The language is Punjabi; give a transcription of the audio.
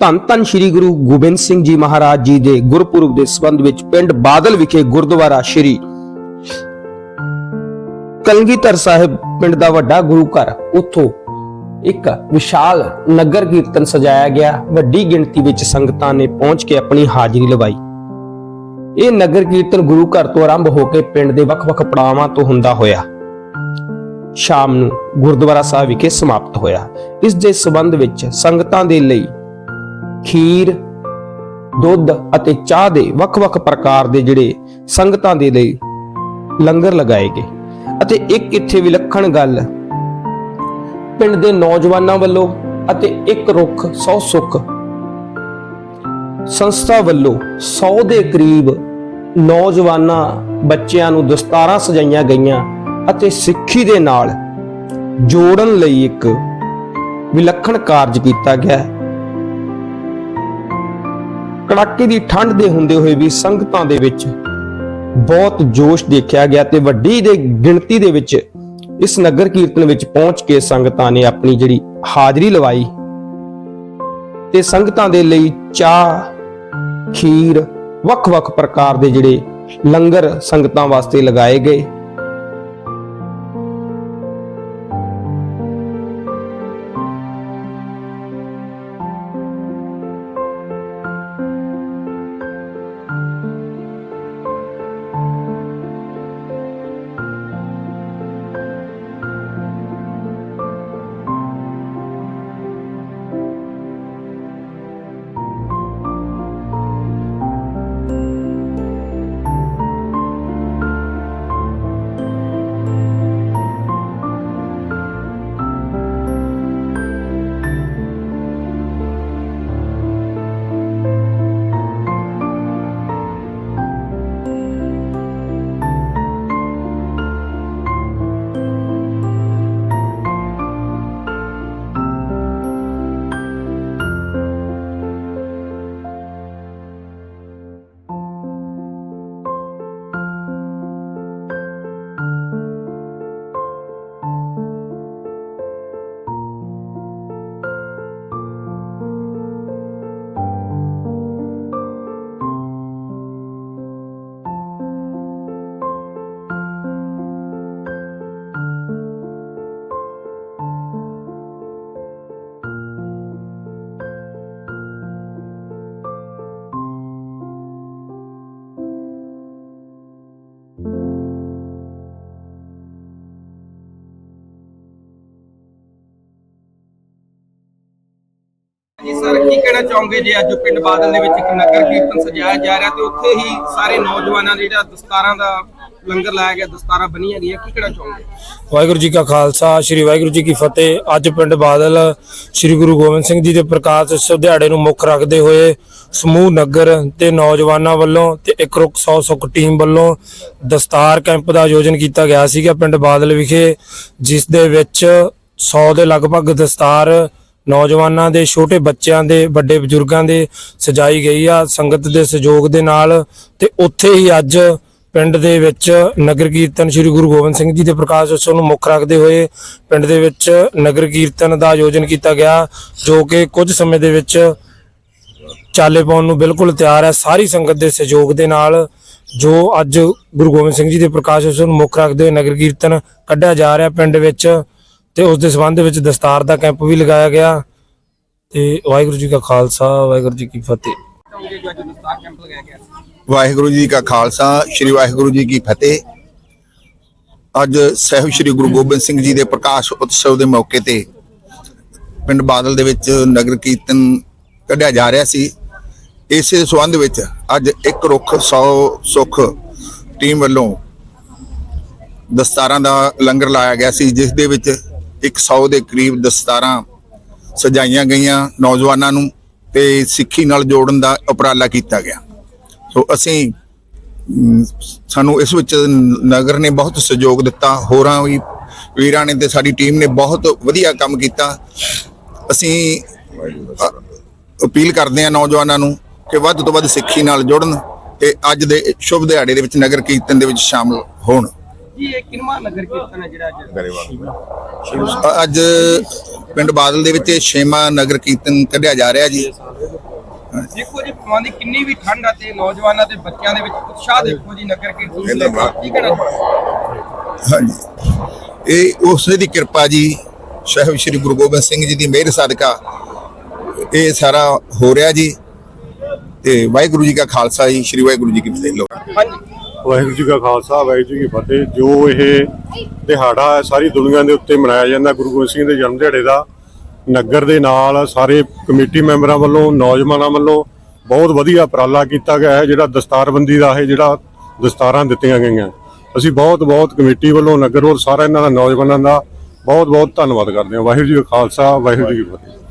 ਧੰਨ ਧੰਨ ਸ੍ਰੀ ਗੁਰੂ ਗੋਬਿੰਦ ਸਿੰਘ ਜੀ ਮਹਾਰਾਜ ਜੀ ਦੇ ਗੁਰਪੁਰਬ ਦੇ ਸੰਬੰਧ ਵਿੱਚ ਪਿੰਡ ਬਾਦਲ ਵਿਖੇ ਗੁਰਦੁਆਰਾ ਸ੍ਰੀ ਕਲਗੀਧਰ ਸਾਹਿਬ ਪਿੰਡ ਦਾ ਵੱਡਾ ਗੁਰੂ ਘਰ। ਉੱਥੋਂ ਇੱਕ ਵਿਸ਼ਾਲ ਨਗਰ ਕੀਰਤਨ ਸਜਾਇਆ ਗਿਆ। ਵੱਡੀ ਗਿਣਤੀ ਵਿੱਚ ਸੰਗਤਾਂ ਨੇ ਪਹੁੰਚ ਕੇ ਆਪਣੀ ਹਾਜ਼ਰੀ ਲਵਾਈ। ਇਹ ਨਗਰ ਕੀਰਤਨ ਗੁਰੂ ਘਰ ਤੋਂ ਆਰੰਭ ਹੋ ਕੇ ਪਿੰਡ ਦੇ ਵੱਖ-ਵੱਖ ਪੜਾਵਾਂ ਤੋਂ ਹੁੰਦਾ ਹੋਇਆ। ਸ਼ਾਮ ਨੂੰ ਗੁਰਦੁਆਰਾ ਸਾਹਿਬ ਵਿਖੇ ਸਮਾਪਤ ਹੋਇਆ। ਇਸ ਦੇ ਸਬੰਧ ਵਿੱਚ ਸੰਗਤਾਂ ਦੇ ਲਈ ਖੀਰ, ਦੁੱਧ ਅਤੇ ਚਾਹ ਦੇ ਵੱਖ-ਵੱਖ ਪ੍ਰਕਾਰ ਦੇ ਜਿਹੜੇ ਸੰਗਤਾਂ ਦੇ ਲਈ ਲੰਗਰ ਲਗਾਏ ਗਏ। ਅਤੇ ਇੱਕ ਇੱਥੇ ਵਿਲੱਖਣ ਗੱਲ, ਪਿੰਡ ਦੇ ਨੌਜਵਾਨਾਂ ਵੱਲੋਂ ਅਤੇ ਇੱਕ ਰੁੱਖ 100 ਸੁੱਖ ਸੰਸਥਾ ਵੱਲੋਂ 100 ਦੇ ਕਰੀਬ ਨੌਜਵਾਨਾਂ ਬੱਚਿਆਂ ਨੂੰ ਦਸਤਾਰਾਂ ਸਜਾਈਆਂ ਗਈਆਂ ਅਤੇ ਸਿੱਖੀ ਦੇ ਨਾਲ ਜੋੜਨ ਲਈ ਇੱਕ ਵਿਲੱਖਣ ਕਾਰਜ ਕੀਤਾ ਗਿਆ। ਕੜਾਕੇ ਦੀ ਠੰਡ ਦੇ ਹੁੰਦੇ ਹੋਏ ਵੀ ਸੰਗਤਾਂ ਦੇ ਵਿੱਚ ਬਹੁਤ ਜੋਸ਼ ਦੇਖਿਆ ਗਿਆ ਤੇ ਵੱਡੀ ਦੇ ਗਿਣਤੀ ਦੇ ਵਿੱਚ ਇਸ ਨਗਰ ਕੀਰਤਨ ਵਿੱਚ ਪਹੁੰਚ ਕੇ ਸੰਗਤਾਂ ਨੇ ਆਪਣੀ ਜਿਹੜੀ ਹਾਜ਼ਰੀ ਲਵਾਈ ਤੇ ਸੰਗਤਾਂ ਦੇ ਲਈ ਚਾਹ, ਖੀਰ, ਵੱਖ-ਵੱਖ ਪ੍ਰਕਾਰ ਦੇ ਜਿਹੜੇ ਲੰਗਰ ਸੰਗਤਾਂ ਵਾਸਤੇ ਲਗਾਏ ਗਏ। ਕੀ ਕਹਿਣਾ ਚਾਹੋਗੇ ਜੇ ਅੱਜ ਪਿੰਡ ਬਾਦਲ ਦੇ ਵਿੱਚ ਇੱਕ ਨਗਰ ਕੀਰਤਨ ਸਜਾਇਆ ਜਾ ਰਿਹਾ ਤੇ ਉੱਥੇ ਹੀ ਸਾਰੇ ਨੌਜਵਾਨਾਂ ਦਾ ਜਿਹੜਾ ਦਸਤਾਰਾਂ ਦਾ ਲੰਗਰ ਲਾਇਆ ਗਿਆ, ਦਸਤਾਰਾਂ ਬਣੀਆਂ ਗਈਆਂ, ਕੀ ਕਹਿਣਾ ਚਾਹੋਗੇ? ਵਾਹਿਗੁਰੂ ਜੀ ਕਾ ਖਾਲਸਾ, ਸ੍ਰੀ ਵਾਹਿਗੁਰੂ ਜੀ ਕੀ ਫਤਿਹ। ਅੱਜ ਪਿੰਡ ਬਾਦਲ ਸ੍ਰੀ ਗੁਰੂ ਗੋਬਿੰਦ ਸਿੰਘ ਜੀ ਦੇ ਪ੍ਰਕਾਸ਼ ਉਤਸਵ ਦਿਹਾੜੇ ਨੂੰ ਮੁੱਖ ਰੱਖਦੇ ਹੋਏ ਸਮੂਹ ਨਗਰ ਤੇ ਨੌਜਵਾਨਾਂ ਵੱਲੋਂ ਤੇ ਇੱਕ ਰੁੱਖ 100 ਸੁੱਖ ਟੀਮ ਵੱਲੋਂ ਦਸਤਾਰ ਕੈਂਪ ਦਾ ਆਯੋਜਨ ਕੀਤਾ ਗਿਆ ਸੀਗਾ ਪਿੰਡ ਬਾਦਲ ਵਿਖੇ, ਜਿਸ ਦੇ ਵਿੱਚ 100 ਦੇ ਲਗਭਗ ਦਸਤਾਰ ਨੌਜਵਾਨਾਂ ਦੇ, ਛੋਟੇ ਬੱਚਿਆਂ ਦੇ, ਵੱਡੇ ਬਜ਼ੁਰਗਾਂ ਦੇ ਸਜਾਈ ਗਈ ਆ ਸੰਗਤ ਦੇ ਸਹਿਯੋਗ ਦੇ ਨਾਲ ਤੇ ਉੱਥੇ ਹੀ ਅੱਜ ਪਿੰਡ ਦੇ ਵਿੱਚ ਨਗਰ ਕੀਰਤਨ ਸ੍ਰੀ ਗੁਰੂ ਗੋਬਿੰਦ ਸਿੰਘ ਜੀ ਦੇ ਪ੍ਰਕਾਸ਼ ਉਤਸਵ ਨੂੰ ਮੁੱਖ ਰੱਖਦੇ ਹੋਏ ਪਿੰਡ ਦੇ ਵਿੱਚ ਨਗਰ ਕੀਰਤਨ ਦਾ ਆਯੋਜਨ ਕੀਤਾ ਗਿਆ, ਜੋ ਕਿ ਕੁਝ ਸਮੇਂ ਦੇ ਵਿੱਚ ਚਾਲੇ ਪਾਉਣ ਨੂੰ ਬਿਲਕੁਲ ਤਿਆਰ ਹੈ। ਸਾਰੀ ਸੰਗਤ ਦੇ ਸਹਿਯੋਗ ਦੇ ਨਾਲ ਜੋ ਅੱਜ ਗੁਰੂ ਗੋਬਿੰਦ ਸਿੰਘ ਜੀ ਦੇ ਪ੍ਰਕਾਸ਼ ਉਤਸਵ ਨੂੰ ਮੁੱਖ ਰੱਖਦੇ ਹੋਏ ਨਗਰ ਕੀਰਤਨ ਕੱਢਿਆ ਜਾ ਰਿਹਾ ਪਿੰਡ ਵਿੱਚ। ਤੇ ਉਸ ਦੇ ਸੰਬੰਧ ਵਿੱਚ ਦਸਤਾਰ ਦਾ ਕੈਂਪ ਵੀ ਲਗਾਇਆ ਗਿਆ ਤੇ ਵਾਹਿਗੁਰੂ ਜੀ ਕਾ ਖਾਲਸਾ, ਵਾਹਿਗੁਰੂ ਜੀ ਕੀ ਫਤਿਹ। ਵਾਹਿਗੁਰੂ ਜੀ ਕਾ ਖਾਲਸਾ, ਸ੍ਰੀ ਵਾਹਿਗੁਰੂ ਜੀ ਕੀ ਫਤਿਹ। ਅੱਜ ਸਹਿਬ ਸ੍ਰੀ ਗੁਰੂ ਗੋਬਿੰਦ ਸਿੰਘ ਜੀ ਦੇ ਪ੍ਰਕਾਸ਼ ਉਤਸਵ ਦੇ ਮੌਕੇ ਤੇ ਪਿੰਡ ਬਾਦਲ ਦੇ ਵਿੱਚ ਨਗਰ ਕੀਰਤਨ ਕੱਢਿਆ ਜਾ ਰਿਹਾ ਸੀ। ਇਸੇ ਸੰਬੰਧ ਵਿੱਚ ਅੱਜ ਇੱਕ ਰੁੱਖ 100 ਸੁੱਖ ਟੀਮ ਵੱਲੋਂ ਦਸਤਾਰਾਂ ਦਾ ਲੰਗਰ ਲਾਇਆ ਗਿਆ ਸੀ, ਜਿਸ ਦੇ ਵਿੱਚ 100 ਦੇ ਕਰੀਬ ਦਸਤਾਰਾਂ ਸਜਾਈਆਂ ਗਈਆਂ ਨੌਜਵਾਨਾਂ ਨੂੰ ਤੇ ਸਿੱਖੀ ਨਾਲ ਜੋੜਨ ਦਾ ਉਪਰਾਲਾ ਕੀਤਾ ਗਿਆ। ਸੋ ਅਸੀਂ ਸਾਨੂੰ ਇਸ ਵਿੱਚ ਨਗਰ ਨੇ ਬਹੁਤ ਸਹਿਯੋਗ ਦਿੱਤਾ, ਹੋਰਾਂ ਵੀ ਵੀਰਾਂ ਨੇ ਤੇ ਸਾਡੀ ਟੀਮ ਨੇ ਬਹੁਤ ਵਧੀਆ ਕੰਮ ਕੀਤਾ। ਅਸੀਂ ਅਪੀਲ ਕਰਦੇ ਹਾਂ ਨੌਜਵਾਨਾਂ ਨੂੰ ਕਿ ਵੱਧ ਤੋਂ ਵੱਧ ਸਿੱਖੀ ਨਾਲ ਜੁੜਨ ਤੇ ਅੱਜ ਦੇ ਸ਼ੁਭ ਦਿਹਾੜੇ ਦੇ ਵਿੱਚ ਨਗਰ ਕੀਰਤਨ ਦੇ ਵਿੱਚ ਸ਼ਾਮਲ ਹੋਣ। ਜੀ ਇਹ ਕਿਨਵਾ ਨਗਰ ਕੀਰਤਨ ਹੈ ਜਿਹੜਾ ਅੱਜ? ਪਿੰਡ ਬਾਦਲ ਦੇ ਵਿੱਚ ਛੇਵਾਂ ਨਗਰ ਕੀਰਤਨ ਕੱਢਿਆ ਜਾ ਰਿਹਾ ਜੀ। ਦੇਖੋ ਜੀ ਭਾਵਾਂ ਦੀ ਕਿੰਨੀ ਵੀ ਠੰਡ ਆ ਤੇ ਨੌਜਵਾਨਾਂ ਤੇ ਬੱਚਿਆਂ ਦੇ ਵਿੱਚ ਉਤਸ਼ਾਹ ਦੇਖੋ ਜੀ ਨਗਰ ਕੀਰਤਨ ਲੈ ਕੇ। ਕਹਿਣਾ? ਹਾਂਜੀ। ਇਹ ਉਸੇ ਦੀ ਕਿਰਪਾ ਜੀ ਸਾਹਿਬ ਸ੍ਰੀ ਗੁਰੂ ਗੋਬਿੰਦ ਸਿੰਘ ਜੀ ਦੀ ਮਿਹਰ ਸਦਕਾ ਇਹ ਸਾਰਾ ਹੋ ਰਿਹਾ ਜੀ। ਤੇ ਵਾਹਿਗੁਰੂ ਜੀ ਕਾ ਖਾਲਸਾ ਜੀ ਸ੍ਰੀ ਵਾਹਿਗੁਰੂ ਜੀ ਕੀ ਫਤਿਹ। ਲੋ ਹਾਂਜੀ। ਵਾਹਿਗੁਰੂ ਜੀ ਕਾ ਖਾਲਸਾ, ਵਾਹਿਗੁਰੂ ਜੀ ਕੀ ਫਤਿਹ। ਜੋ ਇਹ ਦਿਹਾੜਾ ਹੈ, ਸਾਰੀ ਦੁਨੀਆ ਦੇ ਉੱਤੇ ਮਨਾਇਆ ਜਾਂਦਾ, ਗੁਰੂ ਗੋਬਿੰਦ ਸਿੰਘ ਦੇ ਜਨਮ ਦਿਹਾੜੇ ਦਾ, ਨਗਰ ਦੇ ਨਾਲ ਸਾਰੇ ਕਮੇਟੀ ਮੈਂਬਰਾਂ ਵੱਲੋਂ, ਨੌਜਵਾਨਾਂ ਵੱਲੋਂ ਬਹੁਤ ਵਧੀਆ ਉਪਰਾਲਾ ਕੀਤਾ ਗਿਆ ਹੈ, ਜਿਹੜਾ ਦਸਤਾਰਬੰਦੀ ਦਾ ਹੈ ਜਿਹੜਾ ਦਸਤਾਰਾਂ ਦਿੱਤੀਆਂ ਗਈਆਂ। ਅਸੀਂ ਬਹੁਤ ਬਹੁਤ ਕਮੇਟੀ ਵੱਲੋਂ, ਨਗਰ ਵੱਲੋਂ ਸਾਰਾ ਇਹਨਾਂ ਦਾ, ਨੌਜਵਾਨਾਂ ਦਾ ਬਹੁਤ ਬਹੁਤ ਧੰਨਵਾਦ ਕਰਦੇ ਹਾਂ। ਵਾਹਿਗੁਰੂ ਜੀ ਕਾ ਖਾਲਸਾ, ਵਾਹਿਗੁਰੂ ਜੀ ਕੀ ਫਤਿਹ।